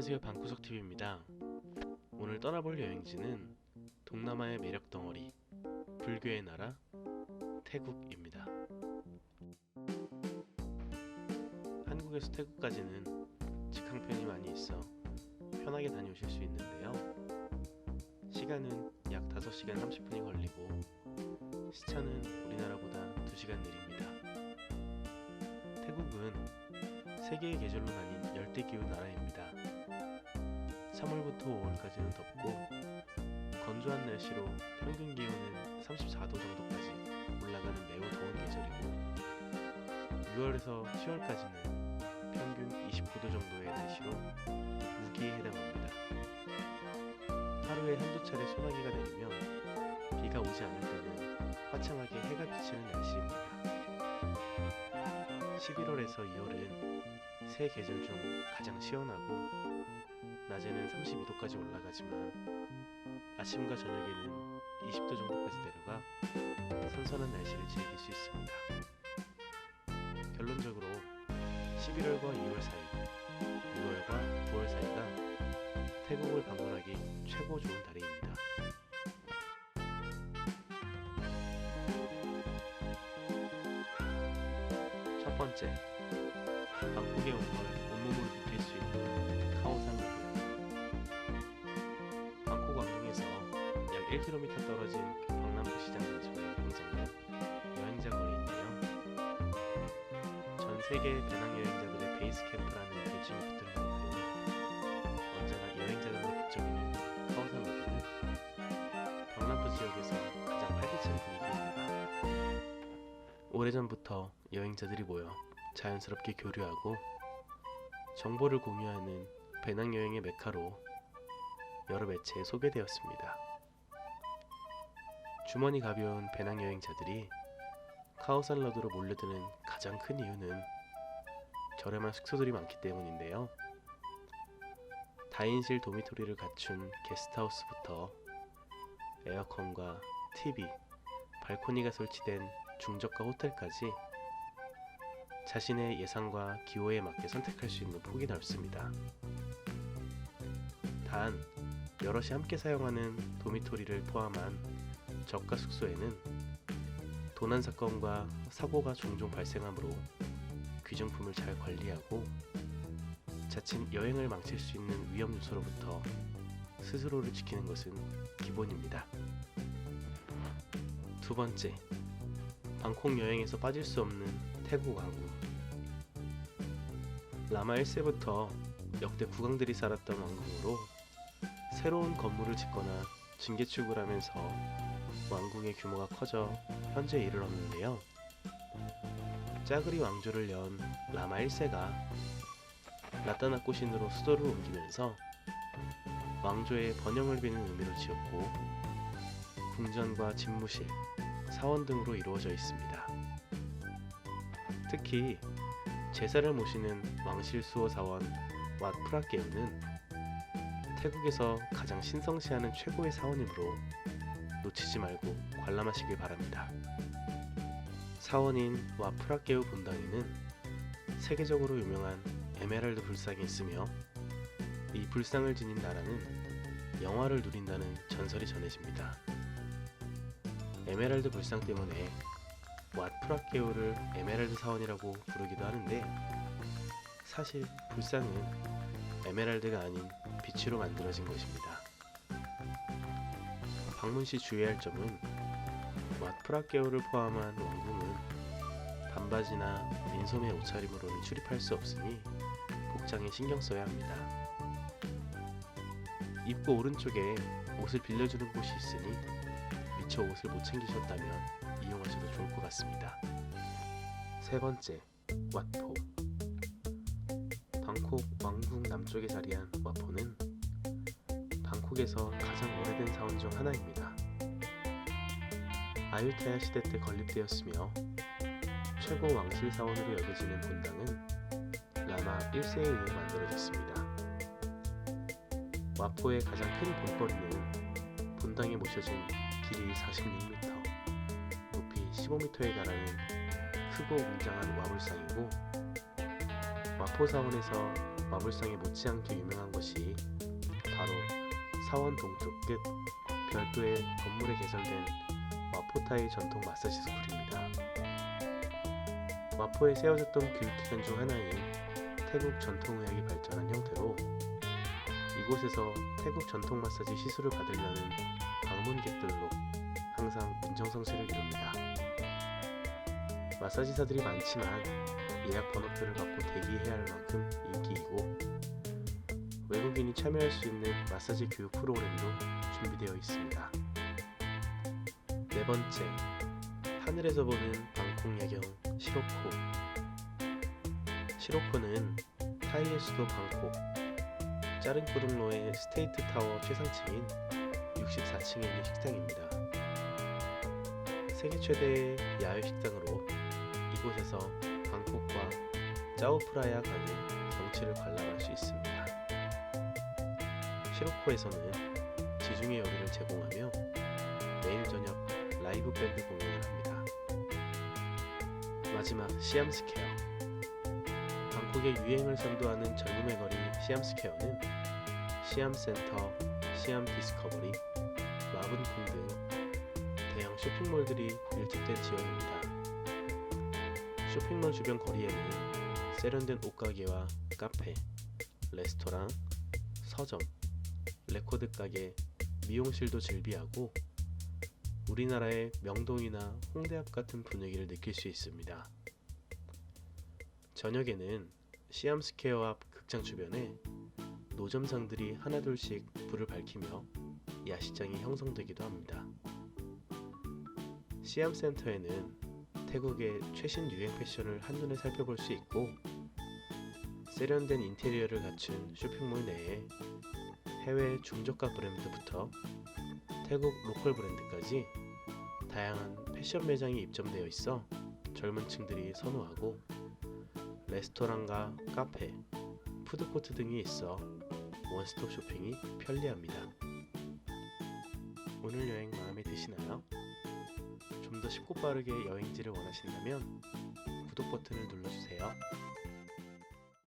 안녕하세요 방구석TV입니다. 오늘 떠나볼 여행지는 동남아의 매력 덩어리 불교의 나라 태국입니다. 한국에서 태국까지는 직항편이 많이 있어 편하게 다녀오실 수 있는데요. 시간은 약 5시간 30분이 걸리고 시차는 우리나라보다 2시간 느립니다. 태국은 세 개의 계절로 나뉜 열대 기후 나라입니다. 3월부터 5월까지는 덥고 건조한 날씨로 평균 기온은 34도 정도까지 올라가는 매우 더운 계절이고 6월에서 10월까지는 평균 29도 정도의 날씨로 우기에 해당합니다. 하루에 한두 차례 소나기가 내리며 비가 오지 않을 때는 화창하게 해가 비치는 날씨입니다. 11월에서 2월은 새 계절 중 가장 시원하고 낮에는 32도까지 올라가지만 아침과 저녁에는 20도 정도까지 내려가 선선한 날씨를 즐길 수 있습니다. 결론적으로 11월과 2월 사이, 6월과 9월 사이가 태국을 방문하기 최고 좋은 달입니다. 첫 번째, 1km 떨어진 경남도 시장 근처의 행성은 여행자 거리인데요. 전 세계 배낭 여행자들의 베이스 캠프라는 별칭이 붙을 만큼 언제나 여행자들로 북적이는 카오산 로드는 경남도 지역에서 가장 활기찬 분위기입니다. 오래전부터 여행자들이 모여 자연스럽게 교류하고 정보를 공유하는 배낭여행의 메카로 여러 매체에 소개되었습니다. 주머니 가벼운 배낭여행자들이 카오산러드로 몰려드는 가장 큰 이유는 저렴한 숙소들이 많기 때문인데요. 다인실 도미토리를 갖춘 게스트하우스부터 에어컨과 TV, 발코니가 설치된 중저가 호텔까지 자신의 예상과 기호에 맞게 선택할 수 있는 폭이 넓습니다. 단, 여럿이 함께 사용하는 도미토리를 포함한 저가 숙소에는 도난 사건과 사고가 종종 발생하므로 귀중품을 잘 관리하고 자칫 여행을 망칠 수 있는 위험 요소로부터 스스로를 지키는 것은 기본입니다. 두 번째, 방콕 여행에서 빠질 수 없는 태국 왕궁. 라마 1세부터 역대 국왕들이 살았던 왕궁으로 새로운 건물을 짓거나 증개축을 하면서 왕궁의 규모가 커져 현재 이르렀는데요. 짜그리 왕조를 연 라마 1세가 라따나 꼬신으로 수도를 옮기면서 왕조의 번영을 비는 의미로 지었고 궁전과 집무실, 사원 등으로 이루어져 있습니다. 특히 제사를 모시는 왕실 수호 사원 왓 프라케우는 태국에서 가장 신성시하는 최고의 사원이므로 놓치지 말고 관람하시길 바랍니다. 사원인 와 프라케우 본당에는 세계적으로 유명한 에메랄드 불상이 있으며 이 불상을 지닌 나라는 영화를 누린다는 전설이 전해집니다. 에메랄드 불상 때문에 왓 프라케오를 에메랄드 사원이라고 부르기도 하는데 사실 불상은 에메랄드가 아닌 빛으로 만들어진 것입니다. 방문 시 주의할 점은 왓 프라케오를 포함한 왕궁은 반바지나 민소매 옷차림으로는 출입할 수 없으니 복장에 신경 써야 합니다. 입구 오른쪽에 옷을 빌려주는 곳이 있으니 미처 옷을 못 챙기셨다면 이용하셔도 좋을 것 같습니다. 세 번째, 왓포. 방콕 왕궁 남쪽에 자리한 와포는 방콕에서 가장 오래된 사원 중 하나입니다. 아유타야 시대 때 건립되었으며 최고 왕실 사원으로 여겨지는 본당은 라마 1세에 의해 만들어졌습니다. 와포의 가장 큰 볼거리는 본당에 모셔진 길이 46m, 높이 15m에 달하는 크고 웅장한 와불상이고 마포 사원에서 마불상에 못지않게 유명한 곳이 바로 사원 동쪽 끝 별도의 건물에 개설된 와포타이 전통 마사지 스쿨입니다. 와포에 세워졌던 교육기관 중 하나인 태국 전통의학이 발전한 형태로 이곳에서 태국 전통 마사지 시술을 받으려는 방문객들로 항상 문정성시를 이룹니다. 마사지사들이 많지만 예약 번호표를 받고 대기해야 할 만큼 인기이고 외국인이 참여할 수 있는 마사지 교육 프로그램도 준비되어 있습니다. 네 번째, 하늘에서 보는 방콕 야경 시로코. 시로코는 타이의 수도 방콕, 짜른꾸릉로의 스테이트 타워 최상층인 64층에 있는 식당입니다. 세계 최대의 야외 식당으로 이곳에서 방콕과 짜오프라야 가는 경치를 관람할 수 있습니다. 시로코에서는 지중해 요리를 제공하며 매일 저녁 라이브 밴드 공연을 합니다. 마지막 시암스퀘어 방콕의 유행을 선도하는 젊음의 거리 시암스퀘어는 시암센터, 시암 디스커버리, 마븐콩 등 대형 쇼핑몰들이 밀집된 지역입니다. 쇼핑몰 주변 거리에는 세련된 옷가게와 카페, 레스토랑, 서점, 레코드 가게, 미용실도 즐비하고 우리나라의 명동이나 홍대 앞 같은 분위기를 느낄 수 있습니다. 저녁에는 시암스퀘어 앞 극장 주변에 노점상들이 하나둘씩 불을 밝히며 야시장이 형성되기도 합니다. 시암센터에는 태국의 최신 유행 패션을 한눈에 살펴볼 수 있고 세련된 인테리어를 갖춘 쇼핑몰 내에 해외 중저가 브랜드부터 태국 로컬 브랜드까지 다양한 패션 매장이 입점되어 있어 젊은 층들이 선호하고 레스토랑과 카페, 푸드코트 등이 있어 원스톱 쇼핑이 편리합니다. 오늘 여행 마음에 드시나요? 좀 더 쉽고 빠르게 여행지를 원하신다면 구독 버튼을 눌러주세요.